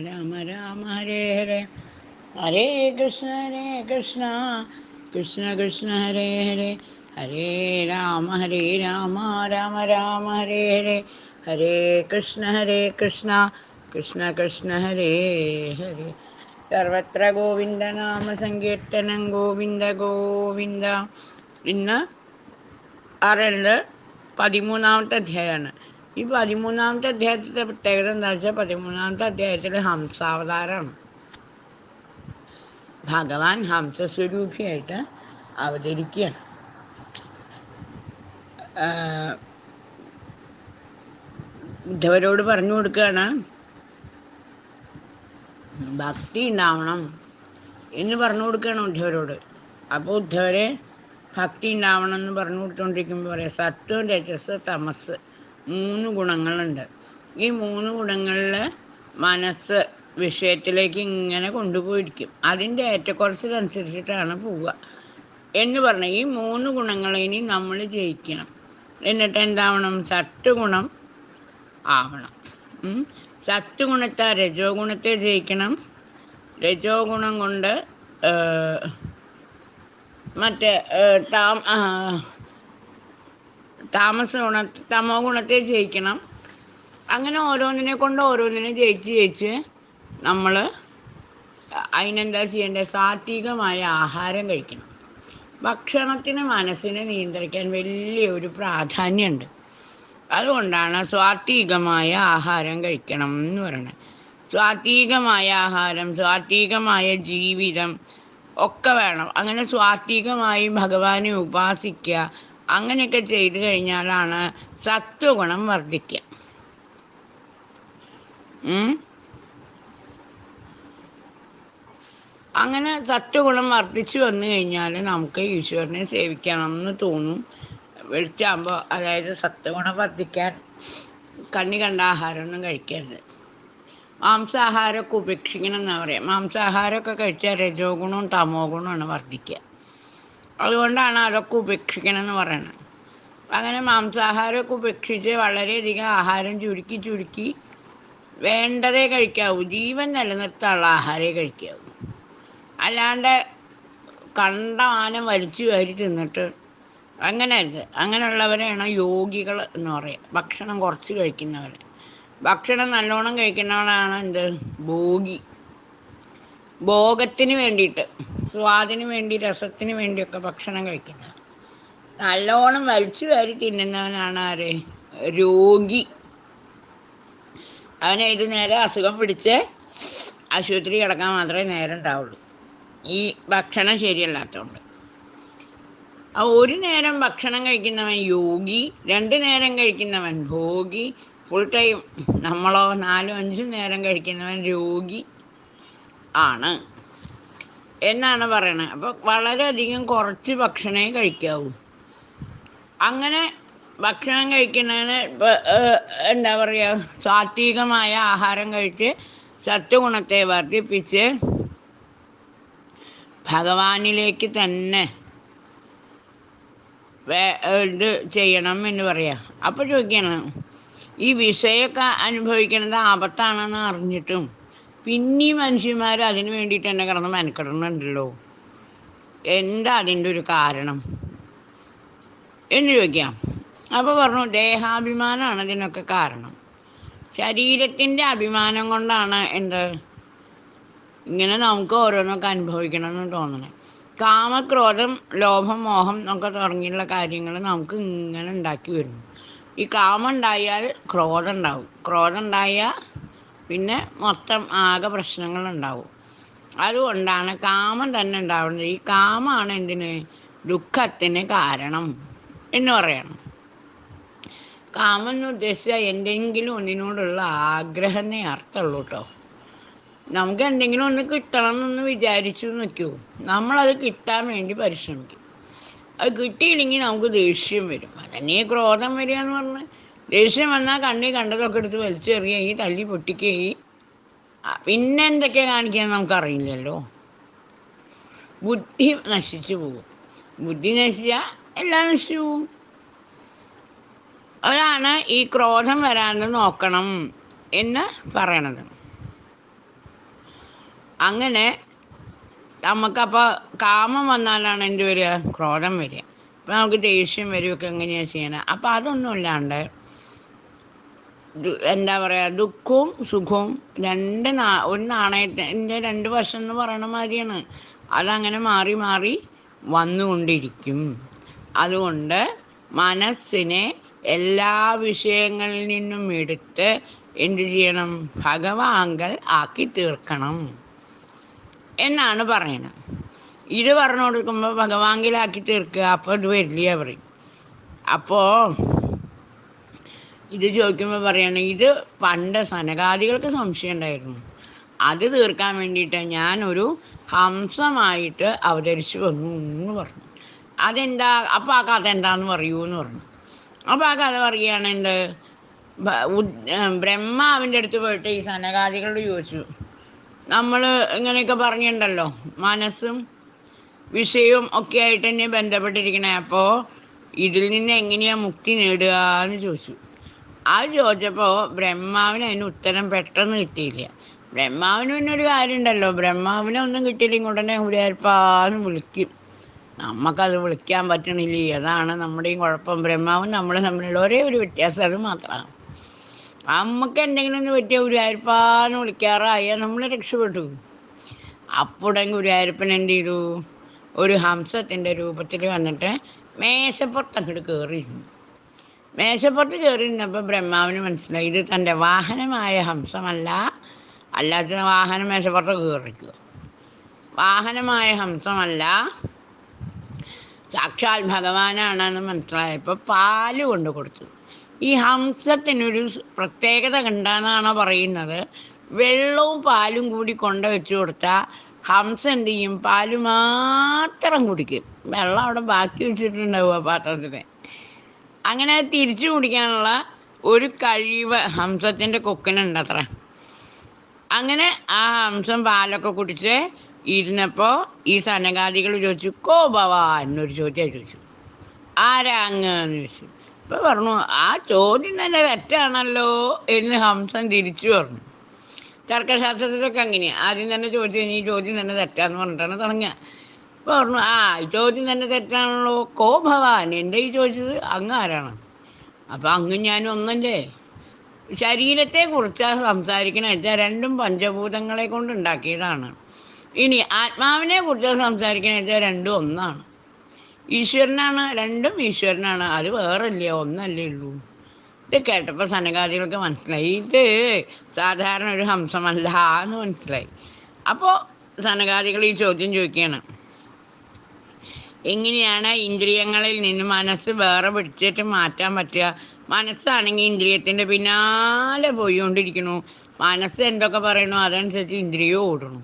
രാമ രാമ ഹരേ ഹരേ. ഹരേ കൃഷ്ണ ഹരേ കൃഷ്ണ. കൃഷ്ണ കൃഷ്ണ ഹരേ ഹരേ. ഹരേ രാമ ഹരേ രാമ. രാമ രാമ ഹരേ ഹരേ. ഹരേ കൃഷ്ണ ഹരേ കൃഷ്ണ. കൃഷ്ണ കൃഷ്ണ ഹരേ ഹരേ. സർവത്ര ഗോവിന്ദ നാമ സങ്കീർത്തനം ഗോവിന്ദ ഗോവിന്ദ. ഇന്ന് അറിയേണ്ടത് പതിമൂന്നാമത്തെ അധ്യായമാണ്. ഈ പതിമൂന്നാമത്തെ അധ്യായത്തിന്റെ പ്രത്യേകത എന്താ വെച്ചാൽ പതിമൂന്നാമത്തെ അധ്യായത്തിൽ ഹംസാവതാരമാണ്. ഭഗവാൻ ഹംസസ്വരൂപിയായിട്ട് അവതരിക്കുകയാണ്. ബുദ്ധവരോട് പറഞ്ഞു കൊടുക്കുകയാണ് ഭക്തി ഉണ്ടാവണം എന്ന് പറഞ്ഞു കൊടുക്കുകയാണ് ഉദ്ധവരോട് അപ്പോൾ ഉദ്ധവരെ ഭക്തി ഉണ്ടാവണം എന്ന് പറഞ്ഞു കൊടുത്തുകൊണ്ടിരിക്കുമ്പോൾ പറയാം സത്വം രജസ് തമസ് മൂന്ന് ഗുണങ്ങളുണ്ട്. ഈ മൂന്ന് ഗുണങ്ങളിൽ മനസ്സ് വിഷയത്തിലേക്ക് ഇങ്ങനെ കൊണ്ടുപോയിരിക്കും. അതിന്റെ ഏറ്റക്കുറച്ചിലനുസരിച്ചിട്ടാണ് പോവുക. എന്ന് പറഞ്ഞാൽ ഈ മൂന്ന് ഗുണങ്ങളെ ഇനി നമ്മൾ ജയിക്കണം. എന്നിട്ട് എന്താവണം? സത്വഗുണം ആവണം. സത്ത് സത്വഗുണത്തെ രജോ ഗുണത്തെ ജയിക്കണം. രജോ ഗുണം കൊണ്ട് മറ്റേ താ താമസ ഗുണ തമോ ഗുണത്തെ ജയിക്കണം. അങ്ങനെ ഓരോന്നിനെ കൊണ്ട് ഓരോന്നിനെ ജയിച്ച് ജയിച്ച് നമ്മൾ അതിനെന്താ ചെയ്യേണ്ടത് സാത്വികമായ ആഹാരം കഴിക്കണം. ഭക്ഷണത്തിന് മനസ്സിനെ നിയന്ത്രിക്കാൻ വലിയൊരു പ്രാധാന്യമുണ്ട്. അതുകൊണ്ടാണ് സ്വാത്വികമായ ആഹാരം കഴിക്കണം എന്ന് പറയുന്നത് സ്വാത്വികമായ ആഹാരം സ്വാത്വികമായ ജീവിതം ഒക്കെ വേണം. അങ്ങനെ സ്വാത്വികമായി ഭഗവാനെ ഉപാസിക്കുക അങ്ങനെയൊക്കെ ചെയ്തു കഴിഞ്ഞാലാണ് സത്വഗുണം വർദ്ധിക്കുക. അങ്ങനെ സത്വഗുണം വർദ്ധിച്ചു വന്നു കഴിഞ്ഞാൽ നമുക്ക് ഈശ്വരനെ സേവിക്കണം എന്ന് തോന്നും. വെളിച്ചാകുമ്പോൾ അതായത് സത്വഗുണം വർദ്ധിക്കാൻ കണ്ണി കണ്ട ആഹാരമൊന്നും കഴിക്കരുത്. മാംസാഹാരമൊക്കെ ഉപേക്ഷിക്കണം എന്നാണ് പറയുക മാംസാഹാരമൊക്കെ കഴിച്ചാൽ രജോ ഗുണവും തമോ ഗുണമാണ് വർദ്ധിക്കുക. അതുകൊണ്ടാണ് അതൊക്കെ ഉപേക്ഷിക്കണം എന്ന് പറയുന്നത് അങ്ങനെ മാംസാഹാരമൊക്കെ ഉപേക്ഷിച്ച് വളരെയധികം ആഹാരം ചുരുക്കി ചുരുക്കി വേണ്ടതേ കഴിക്കാവൂ. ജീവൻ നിലനിർത്താനുള്ള ആഹാരമേ കഴിക്കാവൂ. അല്ലാണ്ട് കണ്ട ആനം വലിച്ചു വാരി തിന്നിട്ട് അങ്ങനെ അരുത് അങ്ങനെയുള്ളവരെയാണ് യോഗികൾ എന്ന് പറയുക ഭക്ഷണം കുറച്ച് കഴിക്കുന്നവർ ഭക്ഷണം നല്ലോണം കഴിക്കുന്നവരാണ് എന്ത്? ഭോഗി. ഭോഗത്തിന് വേണ്ടിയിട്ട്. സ്വാദിന് വേണ്ടി രസത്തിന് വേണ്ടിയൊക്കെ ഭക്ഷണം കഴിക്കുന്നത്. നല്ലോണം വലിച്ചു വാരി തിന്നുന്നവനാണ് ആര്? രോഗി. അവൻ ഏത് നേരം അസുഖം പിടിച്ച് ആശുപത്രി കിടക്കാൻ മാത്രമേ നേരം ഉണ്ടാവുള്ളൂ. ഈ ഭക്ഷണം ശരിയല്ലാത്തതുകൊണ്ട് ആ ഒരു നേരം ഭക്ഷണം കഴിക്കുന്നവൻ യോഗി രണ്ട് നേരം കഴിക്കുന്നവൻ ഭോഗി ഫുൾ ടൈം നമ്മളോ നാലും അഞ്ചും നേരം കഴിക്കുന്നവൻ രോഗി ആണ്. എന്നാണ് പറയണത് അപ്പോൾ വളരെയധികം കുറച്ച് ഭക്ഷണമേ കഴിക്കാവൂ. അങ്ങനെ ഭക്ഷണം കഴിക്കുന്നതിന് എന്താ പറയുക സാത്വികമായ ആഹാരം കഴിച്ച് സത്വഗുണത്തെ വർദ്ധിപ്പിച്ച് ഭഗവാനിലേക്ക് തന്നെ വേ- ഇത് ചെയ്യണം എന്ന് പറയാം. അപ്പോൾ ചോദിക്കണം ഈ വിഷയൊക്കെ അനുഭവിക്കുന്നത് ആപത്താണെന്ന് അറിഞ്ഞിട്ടും പിന്നെയും മനുഷ്യന്മാർ അതിന് വേണ്ടിയിട്ട് തന്നെ കിടന്ന് മെനക്കെടുന്നുണ്ടല്ലോ എന്താ അതിന്റെ ഒരു കാരണം? എന്ന് ചോദിക്കാം. അപ്പോൾ പറഞ്ഞു ദേഹാഭിമാനമാണ് ഇതിനൊക്കെ കാരണം. ശരീരത്തിന്റെ അഭിമാനം കൊണ്ടാണ് എന്ത്? ഇങ്ങനെ നമുക്ക് ഓരോന്നൊക്കെ അനുഭവിക്കണം എന്ന് തോന്നണേ. കാമക്രോധം ലോഭം മോഹം എന്നൊക്കെ തുടങ്ങിയുള്ള കാര്യങ്ങൾ നമുക്ക് ഇങ്ങനെ ഉണ്ടാക്കി വരുന്നു. ഈ കാമം ഉണ്ടായാൽ ക്രോധം ഉണ്ടാവും. ക്രോധം ഉണ്ടായാൽ പിന്നെ മൊത്തം ആകെ പ്രശ്നങ്ങളുണ്ടാവും. അതുകൊണ്ടാണ് കാമം തന്നെ ഉണ്ടാവുന്നത്. ഈ കാമാണ് എന്തിന്? ദുഃഖത്തിന് കാരണം എന്ന് പറയണം. കാമം എന്ന് ഉദ്ദേശിച്ചാൽ എന്തെങ്കിലും ഒന്നിനോടുള്ള ആഗ്രഹമേ അർത്ഥമുള്ളൂ കേട്ടോ. നമുക്ക് എന്തെങ്കിലും ഒന്ന് കിട്ടണം എന്നൊന്ന് വിചാരിച്ചു നിൽക്കൂ നമ്മളത് കിട്ടാൻ വേണ്ടി പരിശ്രമിക്കും. അത് കിട്ടിയില്ലെങ്കിൽ നമുക്ക് ദേഷ്യം വരും. അതന്നെ ക്രോധം വരിക എന്ന് പറഞ്ഞ് ദേഷ്യം വന്നാൽ കണ്ണി കണ്ടതൊക്കെ എടുത്ത് വലിച്ചെറിയുക ഈ തല്ലി പൊട്ടിക്കുകയും പിന്നെ എന്തൊക്കെയാ കാണിക്കാൻ നമുക്കറിയില്ലല്ലോ. ബുദ്ധി നശിച്ചു പോകും. ബുദ്ധി നശിച്ചാൽ എല്ലാം നശിച്ചു പോകും. അതാണ് ഈ ക്രോധം വരാതെ നോക്കണം എന്ന് പറയണത്. അങ്ങനെ നമുക്കപ്പോൾ കാമം വന്നാലാണ് എന്ത് വരിക? ക്രോധം വരിക. ഇപ്പം നമുക്ക് ദേഷ്യം വരുമൊക്കെ എങ്ങനെയാണ് ചെയ്യണത് അപ്പം അതൊന്നും ഇല്ലാണ്ട് എന്താ പറയുക ദുഃഖവും സുഖവും. രണ്ട് നാ ഒരു നാണയത്തിന്റെ രണ്ട് വശം എന്ന് പറയണ മാതിരിയാണ്. അതങ്ങനെ മാറി മാറി വന്നുകൊണ്ടിരിക്കും. അതുകൊണ്ട് മനസ്സിനെ എല്ലാ വിഷയങ്ങളിൽ നിന്നും എടുത്ത് എന്ത് ചെയ്യണം? ഭഗവാങ്കൽ ആക്കി തീർക്കണം. എന്നാണ് പറയണത്. ഇത് പറഞ്ഞു കൊടുക്കുമ്പോൾ ഭഗവാങ്കിലാക്കി തീർക്കുക. അപ്പോൾ ഇത് വരില്ല പറയും അപ്പോൾ ഇത് ചോദിക്കുമ്പോൾ പറയാണ് ഇത് പണ്ട് സനകാദികൾക്ക് സംശയം ഉണ്ടായിരുന്നു അത് തീർക്കാൻ വേണ്ടിയിട്ട് ഞാനൊരു ഹംസമായിട്ട് അവതരിച്ചു വന്നു എന്ന് പറഞ്ഞു. അതെന്താ? അപ്പോൾ ആ കഥ എന്താന്ന് പറയൂ എന്ന് പറഞ്ഞു. അപ്പോൾ ആ കഥ പറയുകയാണ് എന്ത്? ബ്രഹ്മാവിന്റെ അടുത്ത് പോയിട്ട് ഈ സനകാദികളോട് ചോദിച്ചു. നമ്മൾ ഇങ്ങനെയൊക്കെ പറഞ്ഞിട്ടുണ്ടല്ലോ മനസ്സും വിഷയവും ഒക്കെ ആയിട്ട് തന്നെ ബന്ധപ്പെട്ടിരിക്കണേ. അപ്പോൾ ഇതിൽ നിന്ന് എങ്ങനെയാ മുക്തി നേടുക എന്ന് ചോദിച്ചു. അത് ചോദിച്ചപ്പോൾ ബ്രഹ്മാവിന് അതിന് ഉത്തരം പെട്ടെന്ന് കിട്ടിയില്ല. ബ്രഹ്മാവിന് പിന്നെ ഒരു കാര്യം ഉണ്ടല്ലോ ബ്രഹ്മാവിനെ ഒന്നും കിട്ടിയില്ലെങ്കിൽ ഉടനെ ഉരുപ്പാന്ന് വിളിക്കും. നമുക്കത് വിളിക്കാൻ പറ്റണില്ല. അതാണ് നമ്മുടെയും കുഴപ്പം. ബ്രഹ്മാവും നമ്മൾ തമ്മിലുള്ള ഒരേ ഒരു വ്യത്യാസം. അത് മാത്രമാണ്. നമുക്ക് എന്തെങ്കിലും ഒന്ന് പറ്റിയ ഗുരുവായൂരപ്പാന്ന് വിളിക്കാറായ നമ്മൾ രക്ഷപ്പെട്ടു. അപ്പുടൻ ഗുരുവായൂരപ്പൻ എന്ത് ചെയ്തു? ഒരു ഹംസത്തിന്റെ രൂപത്തിൽ വന്നിട്ട് മേശപ്പുറത്ത് അങ്ങോട്ട് കയറിയിരുന്നു മേശപ്പുറത്ത് കയറി നിന്നപ്പോൾ ബ്രഹ്മാവിന് മനസ്സിലായി ഇത് തന്റെ വാഹനമായ ഹംസമല്ല അല്ലാത്ത വാഹനം മേശപ്പുറത്ത് കയറിക്കുക വാഹനമായ ഹംസമല്ല സാക്ഷാൽ ഭഗവാനാണെന്ന് മനസ്സിലായപ്പോൾ പാൽ കൊണ്ട് കൊടുത്തു. ഈ ഹംസത്തിനൊരു പ്രത്യേകത കണ്ടെന്നാണോ പറയുന്നത്? വെള്ളവും പാലും കൂടി കൊണ്ട് വെച്ച് കൊടുത്താൽ ഹംസ എന്ത് ചെയ്യും? പാൽ മാത്രം കുടിക്കും. വെള്ളം അവിടെ ബാക്കി വെച്ചിട്ടുണ്ടാവുക പാത്രത്തിന് അങ്ങനെ തിരിച്ചു കുടിക്കാനുള്ള ഒരു കഴിവ് ഹംസത്തിന്റെ കൊക്കിനുണ്ട് അത്ര അങ്ങനെ ആ ഹംസം പാലൊക്കെ കുടിച്ച് ഇരുന്നപ്പോൾ ഈ സനകാദികൾ ചോദിച്ചു കോ ഭവാ? എന്നൊരു ചോദ്യം ചോദിച്ചു. ആരാ അങ്ങ്? എന്ന് ചോദിച്ചു. ഇപ്പൊ പറഞ്ഞു ആ ചോദ്യം തന്നെ തെറ്റാണല്ലോ എന്ന് ഹംസം തിരിച്ചു പറഞ്ഞു. തർക്കശാസ്ത്രത്തിലൊക്കെ അങ്ങനെയാണ് ആദ്യം തന്നെ ചോദിച്ചു കഴിഞ്ഞാൽ ഈ ചോദ്യം തന്നെ തെറ്റാന്ന് പറഞ്ഞിട്ടാണ് തുടങ്ങുക. പറഞ്ഞു ആ ചോദ്യം തന്നെ തെറ്റാണല്ലോ. കോ ഭവാൻ? എന്റെ ഈ ചോദിച്ചത്? അങ്ങ് ആരാണ്? അപ്പൊ അങ്ങ് ഞാനും ഒന്നല്ലേ? ശരീരത്തെ കുറിച്ചാണ് സംസാരിക്കണ. വെച്ചാൽ രണ്ടും പഞ്ചഭൂതങ്ങളെ കൊണ്ട് ഉണ്ടാക്കിയതാണ്. ഇനി ആത്മാവിനെ കുറിച്ച് സംസാരിക്കണ. വെച്ചാൽ രണ്ടും ഒന്നാണ്. ഈശ്വരനാണ് രണ്ടും ഈശ്വരനാണ്. അത് വേറല്ല? ഒന്നല്ലേ ഉള്ളൂ. ഇത് കേട്ടപ്പോൾ സനകാദികൾക്ക് മനസ്സിലായി. ഇത് സാധാരണ ഒരു ഹംസമല്ല എന്ന് മനസ്സിലായി. അപ്പോൾ സനകാദികൾ ഈ ചോദ്യം ചോദിക്കുകയാണ്. എങ്ങനെയാണ് ഇന്ദ്രിയങ്ങളിൽ നിന്ന് മനസ്സ് വേറെ പിടിച്ചിട്ട് മാറ്റാൻ പറ്റുക? മനസ്സാണെങ്കിൽ ഇന്ദ്രിയത്തിന്റെ പിന്നാലെ പോയിക്കൊണ്ടിരിക്കണു മനസ്സ് എന്തൊക്കെ പറയണു അതനുസരിച്ച് ഇന്ദ്രിയം ഓടണു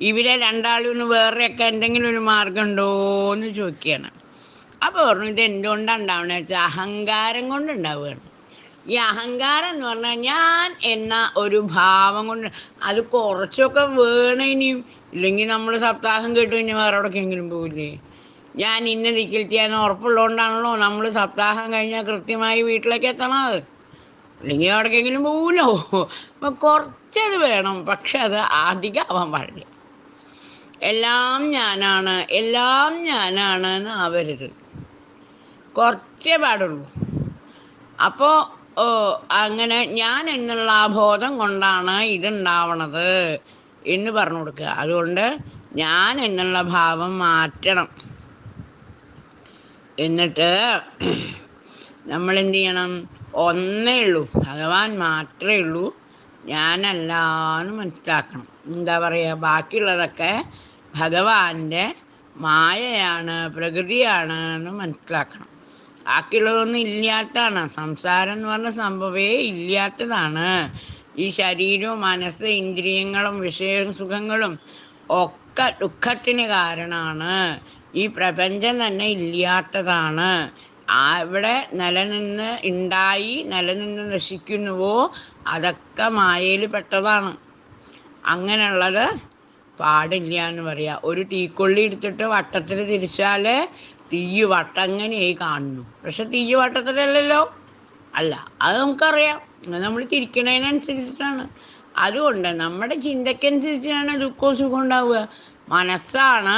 ഇവിടെ രണ്ടാളും വേറെയൊക്കെ എന്തെങ്കിലും ഒരു മാർഗം ഉണ്ടോ എന്ന് ചോദിക്കുകയാണ്. അപ്പോൾ പറഞ്ഞു ഇത് എന്തുകൊണ്ടാണ് ഉണ്ടാവുന്നത് വെച്ചാൽ അഹങ്കാരം കൊണ്ടുണ്ടാവുകയാണ്. ഈ അഹങ്കാരം എന്ന് പറഞ്ഞാൽ ഞാൻ എന്ന ഒരു ഭാവം കൊണ്ട് അത് കുറച്ചൊക്കെ വേണം ഇല്ലെങ്കിൽ നമ്മൾ സപ്താഹം കേട്ട് കഴിഞ്ഞാൽ വേറെ എവിടേക്കെങ്കിലും പോവില്ലേ? ഞാൻ ഇന്ന ദിക്കിലെത്തിയാന്ന് ഉറപ്പുള്ളതുകൊണ്ടാണല്ലോ നമ്മൾ സപ്താഹം കഴിഞ്ഞാൽ കൃത്യമായി വീട്ടിലേക്ക് എത്തണത്. അല്ലെങ്കിൽ എവിടേക്കെങ്കിലും പോകൂലോ അപ്പം കുറച്ചത് വേണം. പക്ഷെ അത് അധികം ആവാൻ പാടില്ല. എല്ലാം ഞാനാണ് എല്ലാം ഞാനാണ് എന്ന് ആവരുത്. കുറച്ചേ പാടുള്ളൂ. അപ്പോൾ അങ്ങനെ ഞാൻ എന്നുള്ള ആ ബോധം കൊണ്ടാണ് ഇതുണ്ടാവണത് എന്ന് പറഞ്ഞു കൊടുക്കുക. അതുകൊണ്ട് ഞാൻ എന്നുള്ള ഭാവം മാറ്റണം. എന്നിട്ട് നമ്മൾ എന്ത് ചെയ്യണം ഒന്നേ ഉള്ളൂ ഭഗവാൻ മാത്രമേ ഉള്ളൂ. ഞാനല്ല എന്ന് മനസ്സിലാക്കണം. എന്താ പറയുക ബാക്കിയുള്ളതൊക്കെ ഭഗവാന്റെ മായയാണ് പ്രകൃതിയാണ് എന്ന് മനസ്സിലാക്കണം. ബാക്കിയുള്ളതൊന്നും ഇല്ലാത്തതാണ്. സംസാരം എന്ന് പറഞ്ഞ സംഭവമേ ഇല്ലാത്തതാണ്. ഈ ശരീരവും മനസ്സ് ഇന്ദ്രിയങ്ങളും വിഷയ സുഖങ്ങളും ഒക്കെ ദുഃഖത്തിന് കാരണമാണ്. ഈ പ്രപഞ്ചം തന്നെ ഇല്ലാത്തതാണ്. അവിടെ നിലനിന്ന് ഉണ്ടായി നിലനിന്ന് നശിക്കുന്നുവോ അതൊക്കെ മായയിൽ പെട്ടതാണ്. അങ്ങനെയുള്ളത് പാടില്ല എന്ന് പറയാ. ഒരു തീക്കൊള്ളി എടുത്തിട്ട് വട്ടത്തിൽ തിരിച്ചാൽ തീയ് വട്ടങ്ങനെയായി കാണുന്നു. പക്ഷെ തീയ് വട്ടത്തിലല്ലല്ലോ? അല്ല അത് നമുക്കറിയാം. നമ്മൾ തിരിക്കണതിനനുസരിച്ചിട്ടാണ്. അതുകൊണ്ട് നമ്മുടെ ചിന്തക്കനുസരിച്ചാണ് ദുഃഖവും സുഖം ഉണ്ടാവുക. മനസ്സാണ്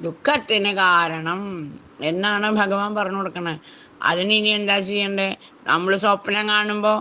ദുഃഖത്തിന് കാരണം എന്നാണ് ഭഗവാൻ പറഞ്ഞു കൊടുക്കണത് അതിന് ഇനി എന്താ ചെയ്യണ്ടേ? നമ്മൾ സ്വപ്നം കാണുമ്പോൾ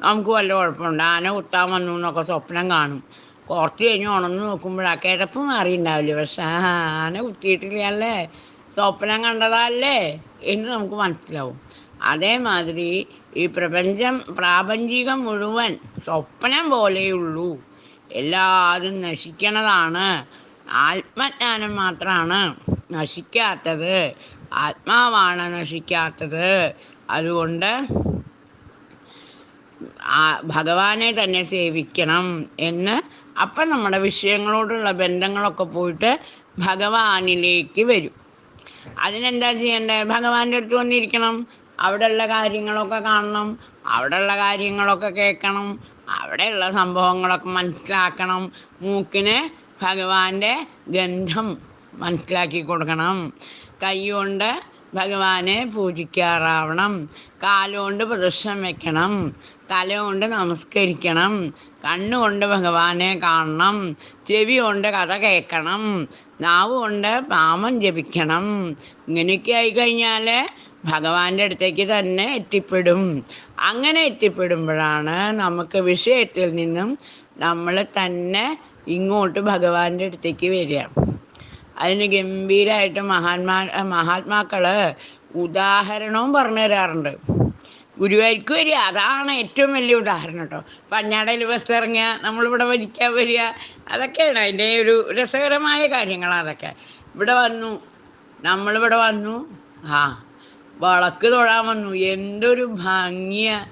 നമുക്ക് വല്ല കുഴപ്പമുണ്ട്. ആന കുത്താൻ വന്നു എന്നൊക്കെ സ്വപ്നം കാണും. കുറച്ച് കഴിഞ്ഞ് ഉണർന്ന് നോക്കുമ്പോഴാ കിതപ്പ് മാറിയിട്ടുണ്ടാവില്ല പക്ഷെ ആന കുത്തിയിട്ടില്ലല്ലേ? സ്വപ്നം കണ്ടതല്ലേ എന്ന് നമുക്ക് മനസ്സിലാവും. അതേമാതിരി ഈ പ്രപഞ്ചം പ്രാപഞ്ചികം മുഴുവൻ സ്വപ്നം പോലെയുള്ളൂ. എല്ലാതും നശിക്കണതാണ്. ആത്മജ്ഞാനം മാത്രമാണ് നശിക്കാത്തത്. ആത്മാവാണ് നശിക്കാത്തത്. അതുകൊണ്ട് ഭഗവാനെ തന്നെ സേവിക്കണം എന്ന് അപ്പം നമ്മുടെ വിഷയങ്ങളോടുള്ള ബന്ധങ്ങളൊക്കെ പോയിട്ട് ഭഗവാനിലേക്ക് വരും. അതിനെന്താ ചെയ്യേണ്ടത് ഭഗവാന്റെ അടുത്ത് വന്നിരിക്കണം. അവിടെയുള്ള കാര്യങ്ങളൊക്കെ കാണണം. അവിടെയുള്ള കാര്യങ്ങളൊക്കെ കേൾക്കണം. അവിടെയുള്ള സംഭവങ്ങളൊക്കെ മനസ്സിലാക്കണം. മൂക്കിന് ഭഗവാന്റെ ഗന്ധം മനസ്സിലാക്കി കൊടുക്കണം. കൈകൊണ്ട് ഭഗവാനെ പൂജിക്കാറാവണം. കാലുകൊണ്ട് പ്രദർശനം വെക്കണം. തലകൊണ്ട് നമസ്കരിക്കണം. കണ്ണുകൊണ്ട് ഭഗവാനെ കാണണം. ചെവി കൊണ്ട് കഥ കേൾക്കണം. നാവ് കൊണ്ട് പാമം ജപിക്കണം. ഇങ്ങനെയൊക്കെ ആയിക്കഴിഞ്ഞാൽ ഭഗവാന്റെ അടുത്തേക്ക് തന്നെ എത്തിപ്പെടും. അങ്ങനെ എത്തിപ്പെടുമ്പോഴാണ് നമുക്ക് വിഷയത്തിൽ നിന്നും നമ്മൾ തന്നെ ഇങ്ങോട്ട് ഭഗവാന്റെ അടുത്തേക്ക് വരിക. അതിന് ഗംഭീരമായിട്ട് മഹാന്മാ മഹാത്മാക്കൾ ഉദാഹരണവും പറഞ്ഞു തരാറുണ്ട്. ഗുരുവായൂർക്ക് വരിക അതാണ് ഏറ്റവും വലിയ ഉദാഹരണം കേട്ടോ പഞ്ഞാടയിൽ ബസ് ഇറങ്ങുക നമ്മളിവിടെ വരിക്കാൻ വരിക അതൊക്കെയാണ് അതിന്റെ ഒരു രസകരമായ കാര്യങ്ങളാണ് അതൊക്കെ. ഇവിടെ വന്നു നമ്മളിവിടെ വന്നു ആ വിളക്ക് തൊഴാൻ വന്നു. എന്തൊരു ഭംഗിയാ.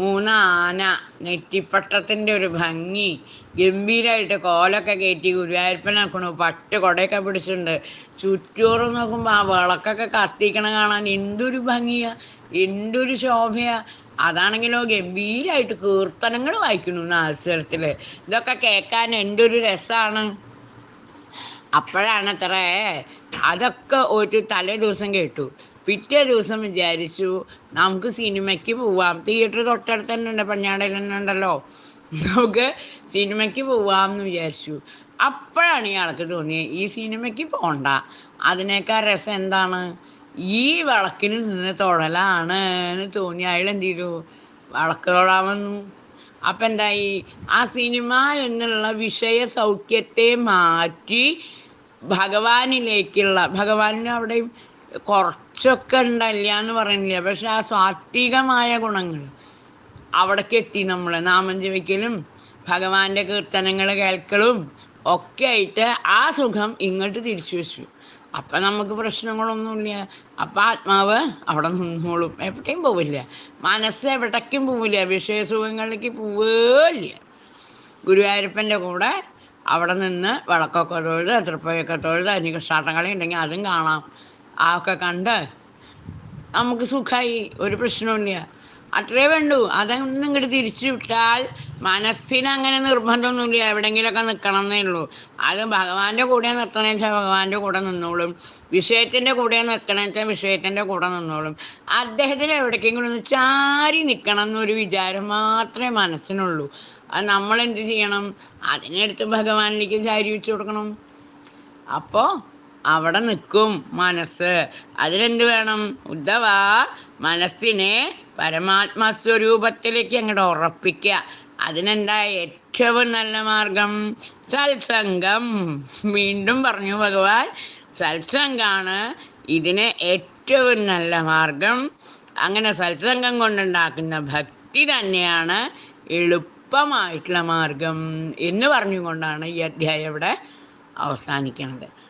മൂന്ന് ആന നെറ്റിപ്പട്ടത്തിന്റെ ഒരു ഭംഗി. ഗംഭീരമായിട്ട് കോലൊക്കെ കയറ്റി ഗുരുവായൂരപ്പനാക്കണു. പട്ട് കൊടയൊക്കെ പിടിച്ചിട്ടുണ്ട്. ചുറ്റോറും നോക്കുമ്പോൾ ആ വിളക്കൊക്കെ കത്തിക്കണ കാണാൻ എന്തൊരു ഭംഗിയാ എന്തൊരു ശോഭയാ. അതാണെങ്കിലോ ഗംഭീരമായിട്ട് കീർത്തനങ്ങൾ വായിക്കുന്നു നാൽസ്വരത്തിൽ ഇതൊക്കെ കേൾക്കാൻ എന്തൊരു രസമാണ് അപ്പോഴാണത്രേ അതൊക്കെ ഒരു തലേ ദിവസം കേട്ടു. പിറ്റേ ദിവസം വിചാരിച്ചു നമുക്ക് സിനിമയ്ക്ക് പോവാം. തിയേറ്റർ തൊട്ടടുത്ത് തന്നെ ഉണ്ട് പഞ്ഞാടയിൽ തന്നെ ഉണ്ടല്ലോ. നമുക്ക് സിനിമയ്ക്ക് പോവാം എന്ന് വിചാരിച്ചു. അപ്പോഴാണ് ഇയാൾക്ക് തോന്നിയത് ഈ സിനിമയ്ക്ക് പോണ്ട. അതിനേക്കാൾ രസം എന്താണ്? ഈ വിളക്കിന് നിന്ന് തൊഴലാണ്. എന്ന് തോന്നി. അയാൾ എന്ത് ചെയ്തു? വിളക്ക് തൊഴാൻ വന്നു അപ്പം എന്തായി? ആ സിനിമ എന്നുള്ള വിഷയ സൗഖ്യത്തെ മാറ്റി ഭഗവാനിലേക്കുള്ള ഭഗവാനിന് അവിടെയും കുറച്ചൊക്കെ ഉണ്ടല്ല എന്ന് പറയുന്നില്ല. പക്ഷെ ആ സാത്വികമായ ഗുണങ്ങൾ അവിടേക്ക് എത്തി നമ്മൾ നാമം ജപിക്കലും ഭഗവാന്റെ കീർത്തനങ്ങൾ കേൾക്കലും ഒക്കെ ആയിട്ട് ആ സുഖം ഇങ്ങോട്ട് തിരിച്ചു വെച്ചു. അപ്പം നമുക്ക് പ്രശ്നങ്ങളൊന്നുമില്ല. അപ്പം ആത്മാവ് അവിടെ നിന്നോളും. എവിടേക്കും പോവില്ല. മനസ്സ് എവിടേക്കും പോവില്ല. വിഷയസുഖങ്ങളിലേക്ക് പോവില്ല ഗുരുവായൂരപ്പന്റെ കൂടെ അവിടെ നിന്ന് വിളക്കൊക്കെ തൊഴുത് തൃപ്പയൊക്കെ തൊഴുത് അതിന് കൃഷ്ണാട്ടങ്ങളി ഉണ്ടെങ്കിൽ അതും കാണാം. ആ ഒക്കെ കണ്ട് നമുക്ക് സുഖമായി ഒരു പ്രശ്നമില്ല അത്രേ വേണ്ടൂ. അതൊന്നും ഇങ്ങോട്ട് തിരിച്ചു വിട്ടാൽ മനസ്സിന് അങ്ങനെ നിർബന്ധമൊന്നുമില്ല. എവിടെയെങ്കിലുമൊക്കെ നിൽക്കണം എന്നേ ഉള്ളൂ. അത് ഭഗവാന്റെ കൂടെ നിർത്തണമെന്ന് വെച്ചാൽ ഭഗവാന്റെ കൂടെ നിന്നോളും. വിഷയത്തിന്റെ കൂടെ നിൽക്കണം വെച്ചാൽ വിഷയത്തിന്റെ കൂടെ നിന്നോളും. അദ്ദേഹത്തിന് എവിടേക്കെങ്കിലും ഒന്ന് ചാരി നിൽക്കണം എന്നൊരു വിചാരം മാത്രമേ മനസ്സിനുള്ളൂ. അത് നമ്മൾ എന്ത് ചെയ്യണം? അതിനെടുത്ത് ഭഗവാനിലേക്ക് ചാരി വെച്ച് കൊടുക്കണം. അപ്പോൾ അവിടെ നിൽക്കും മനസ്സ്. അതിലെന്ത് വേണം? ഉദ്ധവ മനസ്സിനെ പരമാത്മാ സ്വരൂപത്തിലേക്ക് അങ്ങോട്ട് ഉറപ്പിക്കുക. അതിനെന്താ ഏറ്റവും നല്ല മാർഗം? സത്സംഗം. വീണ്ടും പറഞ്ഞു ഭഗവാൻ സത്സംഗാണ് ഇതിന് ഏറ്റവും നല്ല മാർഗം. അങ്ങനെ സത്സംഗം കൊണ്ടുണ്ടാക്കുന്ന ഭക്തി തന്നെയാണ് എളുപ്പമായിട്ടുള്ള മാർഗം എന്ന് പറഞ്ഞുകൊണ്ടാണ് ഈ അധ്യായം ഇവിടെ അവസാനിക്കുന്നത്.